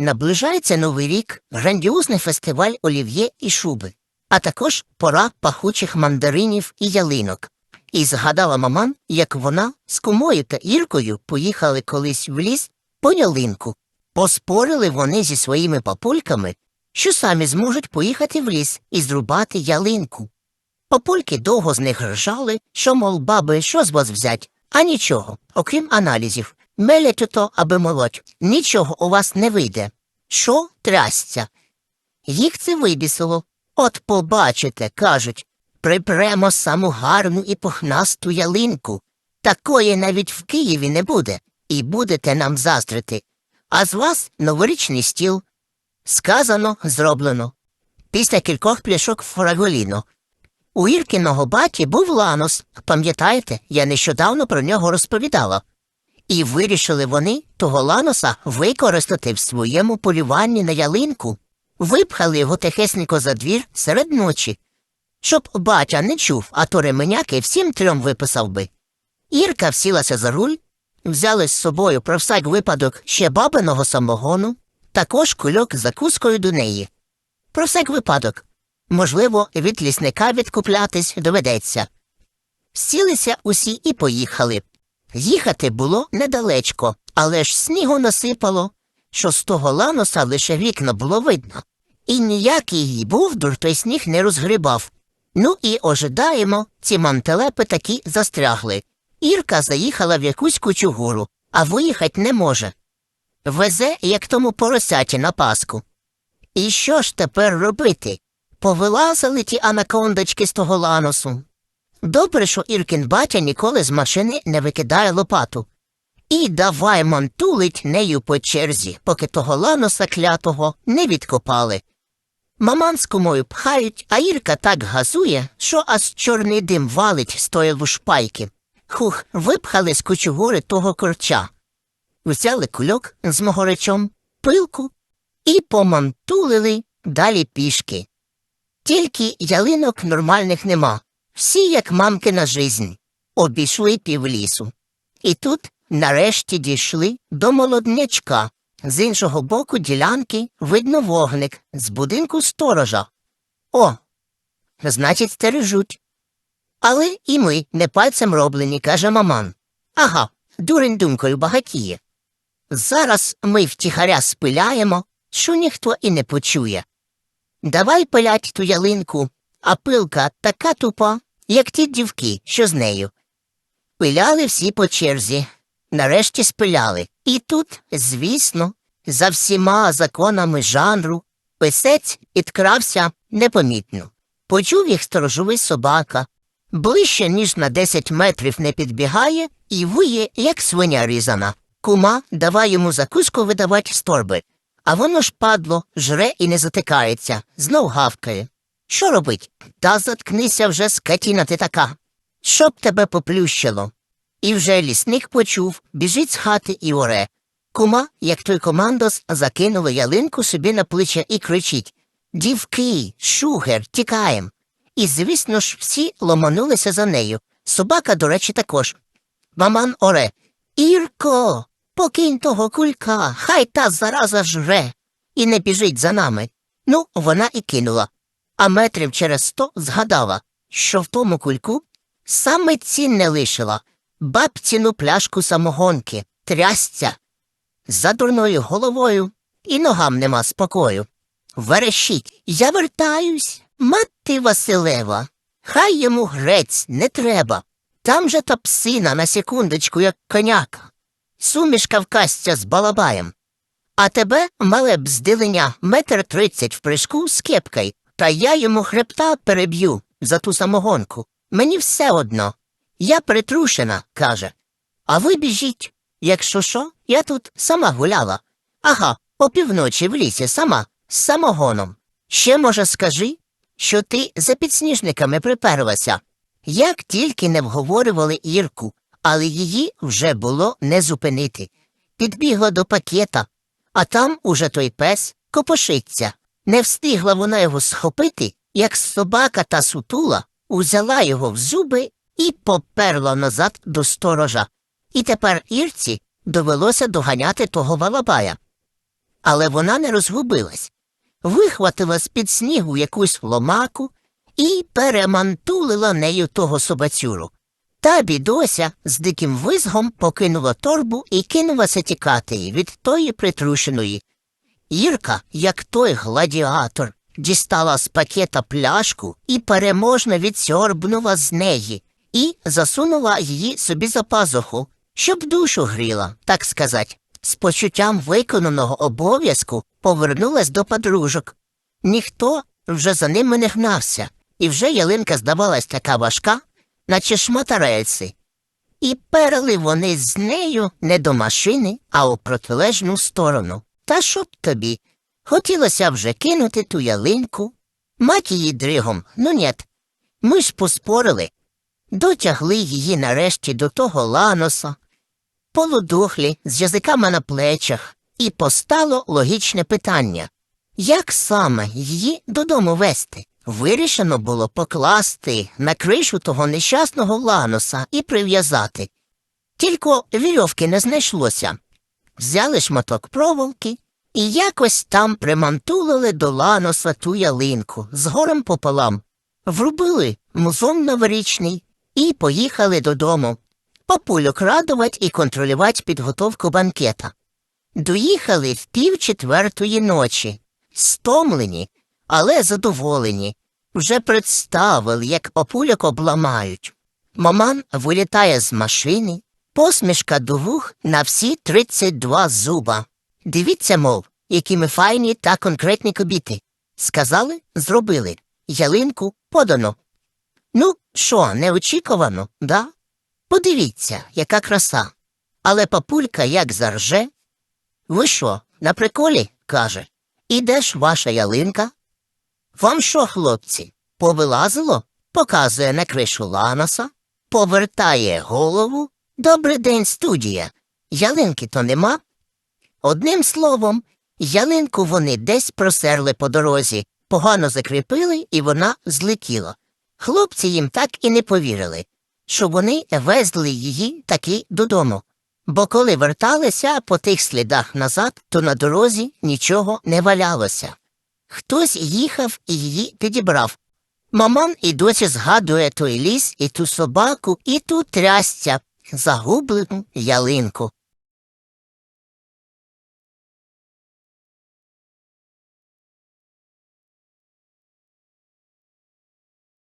Наближається новий рік, грандіозний фестиваль олів'є і шуби, а також пора пахучих мандаринів і ялинок. І згадала маман, як вона з кумою та Іркою поїхали колись в ліс по ялинку. Поспорили вони зі своїми папульками, що самі зможуть поїхати в ліс і зрубати ялинку. Папульки довго з них ржали, що, мов баби, що з вас взять, а нічого, окрім аналізів. Мелять ото, аби молоть, нічого у вас не вийде. Що трясця? Їх це вибісило. От побачите, кажуть, припремо саму гарну і пухнасту ялинку. Такої навіть в Києві не буде, і будете нам заздрити. А з вас новорічний стіл. Сказано, зроблено. Після кількох пляшок фраголіно. У Іркіного баті був ланос. Пам'ятаєте, я нещодавно про нього розповідала. І вирішили вони того ланоса використати в своєму полюванні на ялинку, випхали його тихесненько за двір серед ночі, щоб батя не чув, а то ременяки всім трьом виписав би. Ірка всілася за руль, взяли з собою про всяк випадок ще бабиного самогону, також кульок з закускою до неї. Про всяк випадок. Можливо, від лісника відкуплятись доведеться. Сілися усі і поїхали. Їхати було недалечко, але ж снігу насипало, що з того ланоса лише вікна було видно. І ніякий її бовдур той сніг не розгрібав. Ну і ожидаємо, ці мантелепи таки застрягли. Ірка заїхала в якусь кучугуру, а виїхать не може. Везе, як тому поросяті на паску. І що ж тепер робити? Повилазили ті анакондочки з того ланосу. Добре, що Іркін батя ніколи з машини не викидає лопату. І давай мантулить нею по черзі, поки того ланоса клятого не відкопали. Маман з кумою пхають, а Ірка так газує, що аж чорний дим валить з тої лушпайки. Хух, випхали з кучугури того корча. Взяли кульок з могоречом, пилку і помантулили далі пішки. Тільки ялинок нормальних нема. Всі, як мамкина жизнь, обійшли півлісу. І тут нарешті дійшли до молоднячка. З іншого боку ділянки видно вогник з будинку сторожа. О, значить, стережуть. Але і ми не пальцем роблені, каже маман. Ага, дурень думкою багатіє. Зараз ми втіхаря спиляємо, що ніхто і не почує. Давай пилять ту ялинку, а пилка така тупа, як ті дівки, що з нею. Пиляли всі по черзі, нарешті спиляли. І тут, звісно, за всіма законами жанру, писець підкрався непомітно. Почув їх сторожовий собака, ближче, ніж на десять метрів не підбігає і виє, як свиня різана. Кума давай йому закуску видавать з торби. А воно ж падло, жре і не затикається, знов гавкає. Що робить? Та заткнися вже, скотіна ти така. Щоб тебе поплющило. І вже лісник почув, біжить з хати і оре. Кума, як той командос, закинула ялинку собі на плече і кричить Дівки, шугер, тікаєм. І, звісно ж, всі ломанулися за нею. Собака, до речі, також. Маман оре. Ірко, покинь того кулька, хай та зараза жре. І не біжить за нами. Ну, вона і кинула. А метрів через сто згадала, що в тому кульку саме цінне лишила бабціну пляшку самогонки, трясця. За дурною головою і ногам нема спокою. Верещить, я вертаюсь, мати Василева. Хай йому грець не треба. Там же та псина на секундочку, як коняка. Сумішка вкасться з балабаєм. А тебе, мале бздиленя, метр тридцять в прыжку з кепкой, та я йому хребта переб'ю за ту самогонку. Мені все одно. Я притрушена, каже. А ви біжіть. Якщо що, я тут сама гуляла. Ага, опівночі в лісі сама, з самогоном. Ще, може, скажи, що ти за підсніжниками приперлася. Як тільки не вговорювали Ірку, але її вже було не зупинити. Підбігла до пакета, а там уже той пес копошиться. Не встигла вона його схопити, як собака та сутула узяла його в зуби і поперла назад до сторожа. І тепер Ірці довелося доганяти того балабая. але вона не розгубилась. Вихватила з-під снігу якусь ломаку і перемантулила нею того собацюру. Та бідося з диким визгом покинула торбу і кинулася тікати від тої притрушеної. Ірка, як той гладіатор, дістала з пакета пляшку і переможно відсьорбнула з неї і засунула її собі за пазуху, щоб душу гріла, так сказать. З почуттям виконаного обов'язку повернулась до подружок. Ніхто вже за ними не гнався, і вже ялинка здавалась така важка, наче шмата рельси. І перли вони з нею не до машини, а у протилежну сторону. Та що б тобі? Хотілося вже кинути ту ялинку. Мать її дригом, ну нєт. Ми ж поспорили. Дотягли її нарешті до того ланоса, полудухлі з язиками на плечах, і постало логічне питання як саме її додому вести? Вирішено було покласти на кришу того нещасного ланоса і прив'язати. Тільки вірьовки не знайшлося. Взяли шматок проволоки і якось там примантулили до ланоса ту ялинку з горем пополам, врубили музон новорічний і поїхали додому. Папульок радувати і контролювати підготовку банкета. Доїхали в пів четвертої ночі, стомлені, але задоволені. Вже представили, як папуляк обламають. Маман вилітає з машини, посмішка до вух на всі 32 зуба. Дивіться, мов, які ми файні та конкретні кобіти. Сказали, зробили. Ялинку подано. Ну, що, неочікувано, да? Подивіться, яка краса. Але папулька як зарже. Ви що, на приколі? каже. І де ж ваша ялинка? Вам що, хлопці, повилазило? Показує на кришу Ланоса, повертає голову. Добрий день, студія. Ялинки то нема. Одним словом, ялинку вони десь просерли по дорозі, погано закріпили, і вона злетіла. Хлопці їм так і не повірили, що вони везли її таки додому. Бо коли верталися по тих слідах назад, то на дорозі нічого не валялося. Хтось їхав і її підібрав. Маман і досі згадує той ліс, і ту собаку, і ту трястя, загублену ялинку.